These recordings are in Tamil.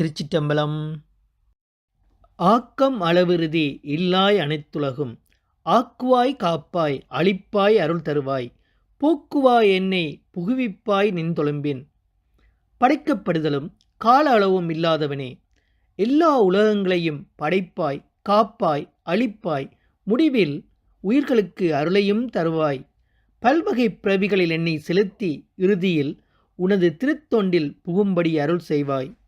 திருச்சிட்டம்பலம் ஆக்கம் அளவிறுதி இல்லாய் அனைத்துலகும். ஆக்குவாய் காப்பாய் அழிப்பாய் அருள் தருவாய். போக்குவாய் என்னை புகுவிப்பாய் நின்தொழும்பின் படைக்கப்படுதலும் கால அளவும் இல்லாதவனே. எல்லா உலகங்களையும் படைப்பாய் காப்பாய் அழிப்பாய். முடிவில் உயிர்களுக்கு அருளையும் தருவாய். பல்வகை பிறவிகளில் என்னை செலுத்தி இறுதியில் உனது திருத்தொண்டில் புகும்படி அருள் செய்வாய்.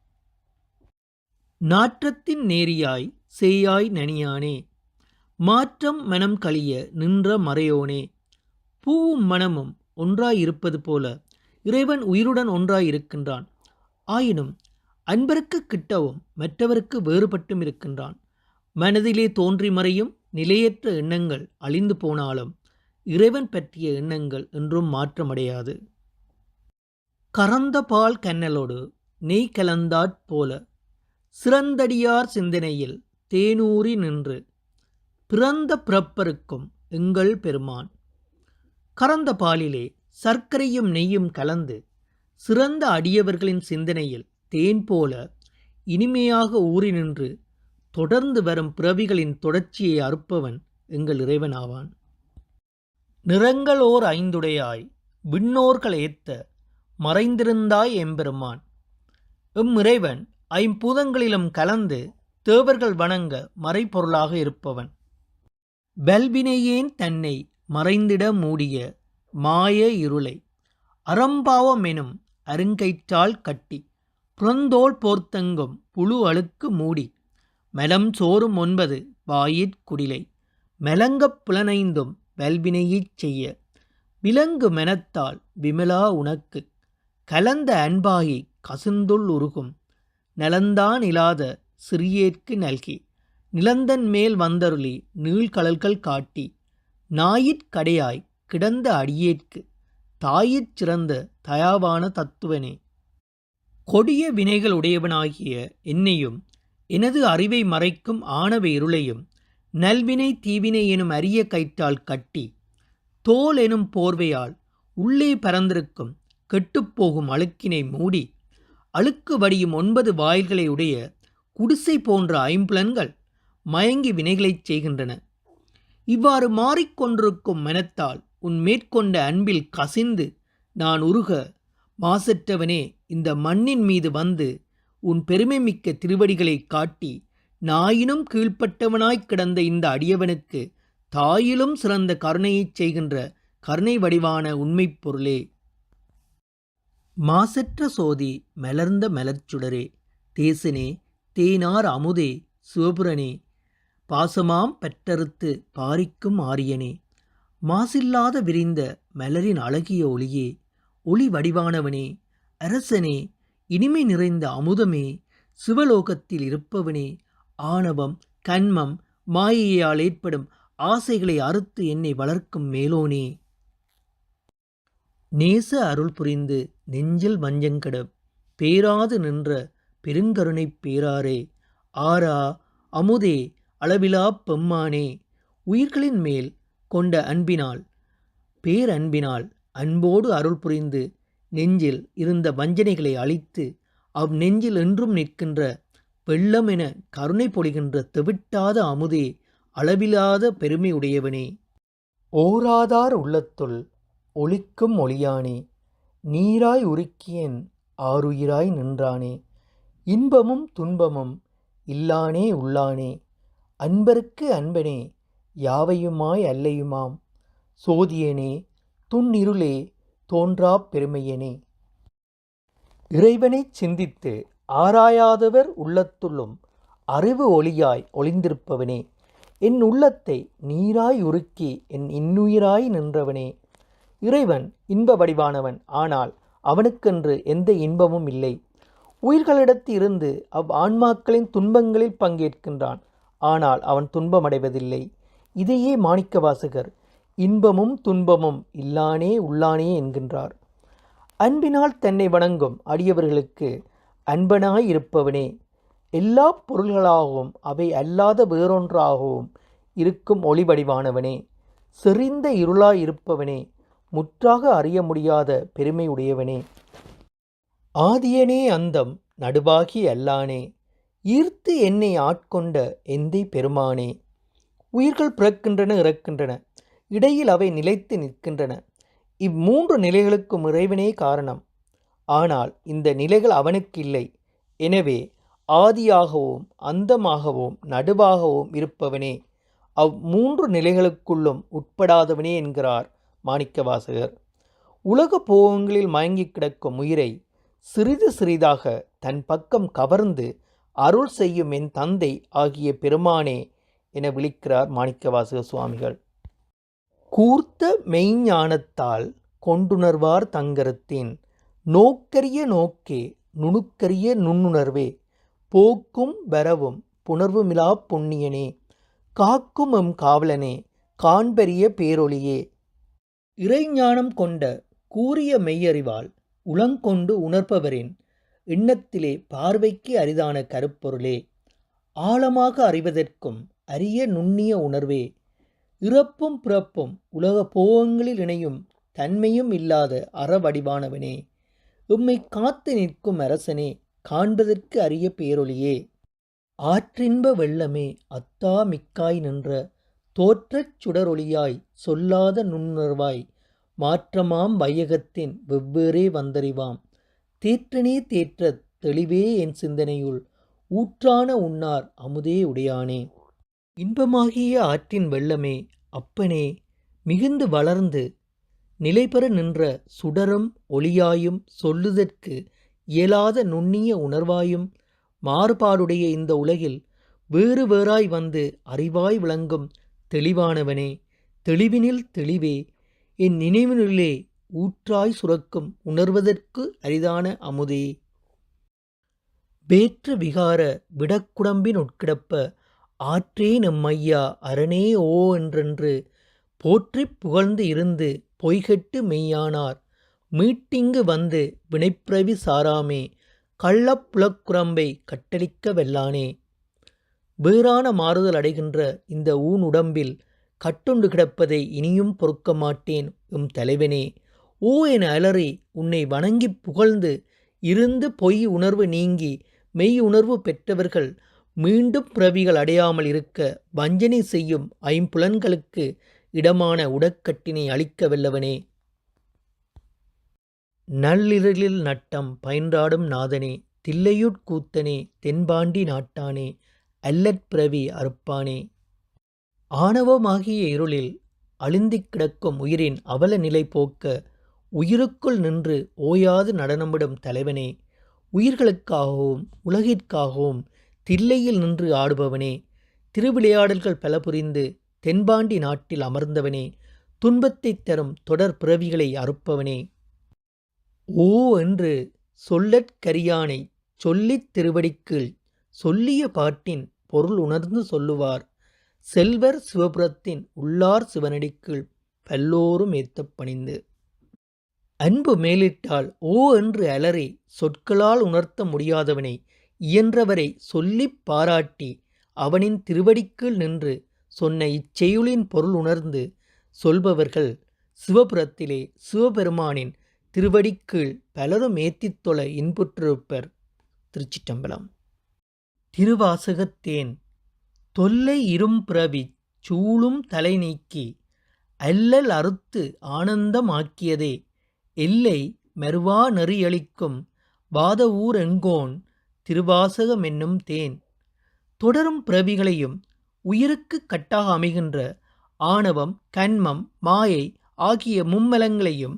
நாற்றத்தின் நேரியாய் செய்யாய் நனியானே. மாற்றம் மனம் கழிய நின்ற மறையோனே. பூவும் மனமும் ஒன்றாயிருப்பது போல இறைவன் உயிருடன் ஒன்றாயிருக்கின்றான். ஆயினும் அன்பருக்கு கிட்டவும் மற்றவருக்கு வேறுபட்டும் இருக்கின்றான். மனதிலே தோன்றி மறையும் நிலையற்ற எண்ணங்கள் அழிந்து போனாலும் இறைவன் பற்றிய எண்ணங்கள் என்றும் மாற்றமடையாது. கறந்த பால் கன்னலோடு நெய் கலந்தாற் போல சிறந்தடியார் சிந்தனையில் தேனூறி நின்று பிறந்த பிறப்பருக்கும் எங்கள் பெருமான் கறந்த பாலிலே சர்க்கரையும் நெய்யும் கலந்து சிறந்த அடியவர்களின் சிந்தனையில் தேன் போல இனிமையாக ஊறி நின்று தொடர்ந்து வரும் பிறவிகளின் தொடர்ச்சியை அறுப்பவன் எங்கள் இறைவனாவான். நிறங்களோர் ஐந்துடையாய் விண்ணோர்கள் ஏத்த மறைந்திருந்தாய் எம்பெருமான். எம் இறைவன் ஐம்பூதங்களிலும் கலந்து தேவர்கள் வணங்க மறைப்பொருளாக இருப்பவன். பல்பினையேன் தன்னை மறைந்திட மூடிய மாய இருளை அறம்பாவம் எனும் அருங்கயிற்றால் கட்டி புறந்தோல் போர்த்தங்கும் புழு அழுக்கு மூடி மெலம் சோறும் ஒன்பது வாயிற்குடிலை மெலங்கப் புலனைந்தும் வல்வினையைச் செய்ய விலங்கு மெனத்தால் விமலா உனக்கு கலந்த அன்பாகி கசுந்துள் உருகும் நலந்தான் இலாத சிறியேற்கு நல்கி. நிலந்தன் மேல் வந்தருளி நீழ்கடல்கள் காட்டி நாயிற்கடையாய் கிடந்த அடியேற்கு தாயிற் சிறந்த தயாவான தத்துவனே. கொடிய வினைகள் உடையவனாகிய என்னையும் எனது அறிவை மறைக்கும் ஆணவ இருளையும் நல்வினை தீவினை எனும் அரிய கயிற்றால் கட்டி தோல் எனும் போர்வையால் உள்ளே பறந்திருக்கும் கெட்டுப்போகும் அழுக்கினை மூடி அழுக்கு வடியும் ஒன்பது வாயில்களை உடைய குடிசை போன்ற ஐம்புலன்கள் மயங்கி வினைகளைச் செய்கின்றன. இவ்வாறு மாறிக்கொண்டிருக்கும் மனத்தால் உன் மேற்கொண்ட அன்பில் கசிந்து நான் உருக மாசற்றவனே இந்த மண்ணின் மீது வந்து உன் பெருமை மிக்க திருவடிகளை காட்டி நாயினும் கீழ்ப்பட்டவனாய்க் கிடந்த இந்த அடியவனுக்கு தாயிலும் சிறந்த கருணையைச் செய்கின்ற கருணை வடிவான உண்மைப் பொருளே. மாசற்ற சோதி மலர்ந்த மலர்ச்சுடரே தேசனே தேனார் அமுதே சிவபுரனே பாசமாம் பெற்றறுத்து பாரிக்கும் ஆரியனே. மாசில்லாத விரிந்த மலரின் அழகிய ஒளியே ஒளி வடிவானவனே அரசனே இனிமை நிறைந்த அமுதமே சிவலோகத்தில் இருப்பவனே ஆணவம் கண்மம் மாயையால் ஏற்படும் ஆசைகளை அறுத்து என்னை வளர்க்கும் மேலோனே. நேச அருள் புரிந்து நெஞ்சில் வஞ்சங்கட பேராது நின்ற பெருங்கருணைப் பேராரே. ஆரா அமுதே அளவிலா பெம்மானே. உயிர்களின் மேல் கொண்ட அன்பினால் பேரன்பினால் அன்போடு அருள் புரிந்து நெஞ்சில் இருந்த வஞ்சனைகளை அழித்து அவ் நெஞ்சில் என்றும் நிற்கின்ற வெள்ளம் என கருணை பொழிகின்ற தெவிட்டாத அமுதே அளவிலாத பெருமை உடையவனே. ஓராதார் உள்ளத்துள் ஒளிக்கும் ஒளியானே நீராய் உருக்கியன் ஆருயிராய் நின்றானே இன்பமும் துன்பமும் இல்லானே உள்ளானே அன்பருக்கு அன்பனே யாவையுமாய் அல்லையுமாம்? சோதியனே துன்னிருளே தோன்றாப் பெருமையனே. இறைவனைச் சிந்தித்து ஆராயாதவர் உள்ளத்துள்ளும் அறிவு ஒளியாய் ஒளிந்திருப்பவனே என் உள்ளத்தை நீராய் உருக்கி என் இன்னுயிராய் நின்றவனே இறைவன் இன்ப வடிவானவன். ஆனால் அவனுக்கென்று எந்த இன்பமும் இல்லை. உயிர்களிடத்து இருந்து அவ் ஆன்மாக்களின் துன்பங்களில் பங்கேற்கின்றான். ஆனால் அவன் துன்பமடைவதில்லை. இதையே மாணிக்கவாசகர் இன்பமும் துன்பமும் இல்லானே உள்ளானே என்கின்றார். அன்பினால் தன்னை வணங்கும் அடியவர்களுக்கு அன்பனாய் இருப்பவனே எல்லா பொருள்களாகவும் அவை அல்லாத வேறொன்றாகவும் இருக்கும் ஒளிவடிவானவனே செறிந்த இருளாய் இருப்பவனே முற்றாக அறிய முடியாத பெருமை உடையவனே ஆதியனே அந்தம் நடுவாகி அல்லானே ஈர்த்து என்னை ஆட்கொண்ட எந்தை பெருமானே. உயிர்கள் பிறக்கின்றன இறக்கின்றன இடையில் அவை நிலைத்து நிற்கின்றன. இம்மூன்று நிலைகளுக்கும் இறைவனே காரணம். ஆனால் இந்த நிலைகள் அவனுக்கு இல்லை. எனவே ஆதியாகவும் அந்தமாகவும் நடுவாகவும் இருப்பவனே. அவ் மூன்று நிலைகளுக்குள்ளும் உட்படாதவனே என்கிறார் மாணிக்கவாசகர் உலக போகங்களில் மயங்கி கிடக்கும் உயிரை சிறிது சிறிதாக தன் பக்கம் கவர்ந்து அருள் செய்யும் என் தந்தை ஆகிய பெருமானே என விழிக்கிறார் மாணிக்கவாசக சுவாமிகள். கூர்த்த மெய்ஞானத்தால் கொண்டுணர்வார் தங்கரத்தின் நோக்கரிய நோக்கே நுணுக்கரிய நுண்ணுணர்வே போக்கும் வரவும் புணர்வுமிலா பொன்னியனே காக்கும் எம் காவலனே காண்பரிய பேரொளியே இறைஞானம் கொண்ட கூறிய மெய்யறிவால் உளங்கொண்டு உணர்ப்பவரின் எண்ணத்திலே பார்வைக்கு அரிதான கருப்பொருளே ஆழமாக அறிவதற்கும் அரிய நுண்ணிய உணர்வே இறப்பும் பிறப்பும் உலக போகங்களில் இணையும் தன்மையும் இல்லாத அறவடிவானவனே உம்மை காத்து நிற்கும் அரசனே காண்பதற்கு அரிய பேரொளியே. ஆற்றின்ப வெள்ளமே அத்தா மிக்காய் நின்ற தோற்றச் சுடரொளியாய் சொல்லாத நுண்ணுணர்வாய் மாற்றமாம் வையகத்தின் வெவ்வேறே வந்தறிவாம். தேற்றனே தேற்ற தெளிவே என் சிந்தனையுள் ஊற்றான உன்னார் அமுதே உடையானே. இன்பமாகிய ஆற்றின் வெள்ளமே அப்பனே மிகுந்து வளர்ந்து நிலைபெற நின்ற சுடரும் ஒளியாயும் சொல்லுதற்கு இயலாத நுண்ணிய உணர்வாயும் மாறுபாடுடைய இந்த உலகில் வேறு வேறாய் வந்து அறிவாய் விளங்கும் தெளிவானவனே தெளிவினில் தெளிவே என் நினைவினுள்ளே ஊற்றாய் சுரக்கும் உணர்வதற்கு அரிதான அமுதே. வேற்று விகார விடக்குடம்பின் உட்கிடப்ப ஆற்றே நம்மையா அரணே ஓ என்றென்று போற்றிப் புகழ்ந்து இருந்து பொய்கெட்டு மெய்யானார். மீட்டிங்கு வந்து வினைப்பிரவி சாராமே கள்ளப்புலக்குரம்பை கட்டளிக்க வெல்லானே. வேறான மாறுதல் அடைகின்ற இந்த ஊன் உடம்பில் கட்டுண்டு கிடப்பதை இனியும் பொறுக்க மாட்டேன் எம் தலைவனே. ஓ என அலறி உன்னை வணங்கிப் புகழ்ந்து இருந்து பொய் உணர்வு நீங்கி மெய் உணர்வு பெற்றவர்கள் மீண்டும் பிறவிகள் அடையாமல் இருக்க வஞ்சனை செய்யும் ஐம்புலன்களுக்கு இடமான உடக்கட்டினை அளிக்க வல்லவனே. நள்ளிரலில் நட்டம் பயின்றாடும் நாதனே தில்லையுட்கூத்தனே தென்பாண்டி நாட்டானே அல்லற் பிரவி அறுப்பானே. ஆணவமாகிய இருளில் அழுந்திக் கிடக்கும் உயிரின் அவல நிலை போக்க உயிருக்குள் நின்று ஓயாது நடனமிடும் தலைவனே. உயிர்களுக்காகவும் உலகிற்காகவும் தில்லையில் நின்று ஆடுபவனே. திருவிளையாடல்கள் பல புரிந்து தென்பாண்டி நாட்டில் அமர்ந்தவனே. துன்பத்தைத் தரும் தொடர் பிறவிகளை அறுப்பவனே. ஓ என்று சொல்லற்கரியானை சொல்லித் திருவடிக்குள் சொல்லிய பாட்டின் பொருள் உணர்ந்து சொல்லுவார். செல்வர் சிவபுரத்தின் உள்ளார் சிவனடிக்குள் பல்லோரும் ஏத்தப் பணிந்து. அன்பு மேலிட்டால் ஓ என்று அலறி சொற்களால் உணர்த்த முடியாதவனை இயன்றவரை சொல்லிப் பாராட்டி அவனின் திருவடிக்குள் நின்று சொன்ன இச்செயுளின் பொருள் உணர்ந்து சொல்பவர்கள் சிவபுரத்திலே சிவபெருமானின் திருவடிக்கீழ் பலரும் ஏத்தித்தொலை இன்புற்றிருப்பர். திருச்சிட்டம்பலம் திருவாசகத்தேன் தொல்லை இரும்பிறவி சூழும் தலை நீக்கி அல்லல் அறுத்து ஆனந்தமாக்கியதே எல்லை மெருவா நெறியளிக்கும் வாத ஊர் எங்கோன் திருவாசகம் என்னும் தேன். தொடரும் பிறவிகளையும் உயிருக்கு கட்டாக அமைகின்ற ஆணவம் கண்மம் மாயை ஆகிய மும்மலங்களையும்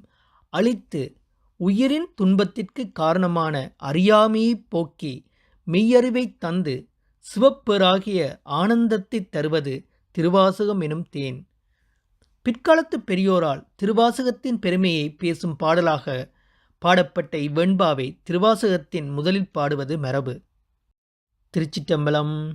அழித்து உயிரின் துன்பத்திற்கு காரணமான அறியாமையைப் போக்கி மெய்யறிவைத் தந்து சிவப்பேராகிய ஆனந்தத்தைத் தருவது திருவாசகம் எனும் தேன். பிற்காலத்து பெரியோரால் திருவாசகத்தின் பெருமையை பேசும் பாடலாக பாடப்பட்ட இவ்வெண்பாவை திருவாசகத்தின் முதலில் பாடுவது மரபு. திருச்சிட்டம்பலம்